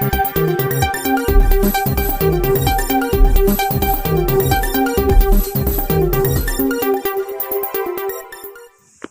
Thank you.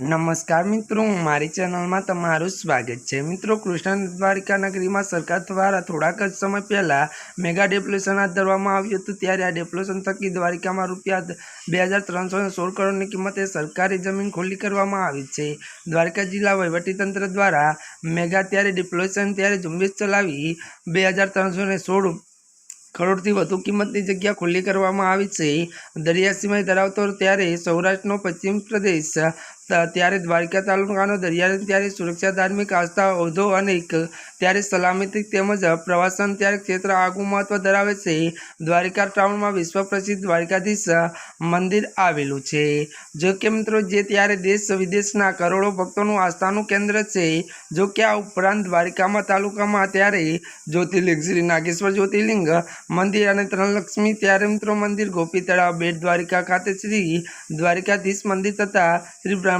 નમસ્કાર મિત્રો, મારી ચેનલમાં તમારું સ્વાગત છે. મિત્રો, કૃષ્ણ દ્વારિકા નગરીમાં સરકાર દ્વારા થોડાક જ સમય પહેલાં મેગા ડેપ્યુલેશન હાથ ધરવામાં આવ્યું હતું. ત્યારે આ ડેપ્યુલેશન થકી દ્વારિકામાં રૂપિયા બે હજાર ત્રણસો સોળ કરોડની કિંમતે સરકારી જમીન ખુલ્લી કરવામાં આવી છે. દ્વારકા જિલ્લા વહીવટીતંત્ર દ્વારા મેગા ત્યારે ડેપ્યુલેશન ત્યારે ઝુંબેશ ચલાવી બે હજાર ત્રણસો સોળ કરોડથી વધુ કિંમતની જગ્યા ખુલ્લી કરવામાં આવી છે. દરિયા સીમાએ ધરાવતો ત્યારે સૌરાષ્ટ્રનો પશ્ચિમ પ્રદેશ ત્યારે દ્વારકા તાલુકાનો દરિયા ત્યારે સુરક્ષા ધાર્મિક આસ્થા હોદ્દો અને ત્યારે સલામતી તેમજ પ્રવાસન ત્યારે ક્ષેત્ર આગવું મહત્વ ધરાવે છે. દ્વારિકા ટાઉનમાં વિશ્વ પ્રસિદ્ધ દ્વારકાધીશ મંદિર આવેલું છે. જો કે મિત્રો, જે ત્યારે દેશ વિદેશના કરોડો ભક્તોનું આસ્થાનું કેન્દ્ર છે, જો કે આ ઉપરાંત દ્વારિકામાં તાલુકામાં ત્યારે જ્યોતિર્લિંગ, શ્રી નાગેશ્વર જ્યોતિર્લિંગ મંદિર અને ત્રણલક્ષ્મી ત્યારે મિત્રો મંદિર ગોપી તળાવ બેટ દ્વારિકા ખાતે શ્રી દ્વારિકાધીશ મંદિર તથા શ્રી બ્રહ્મા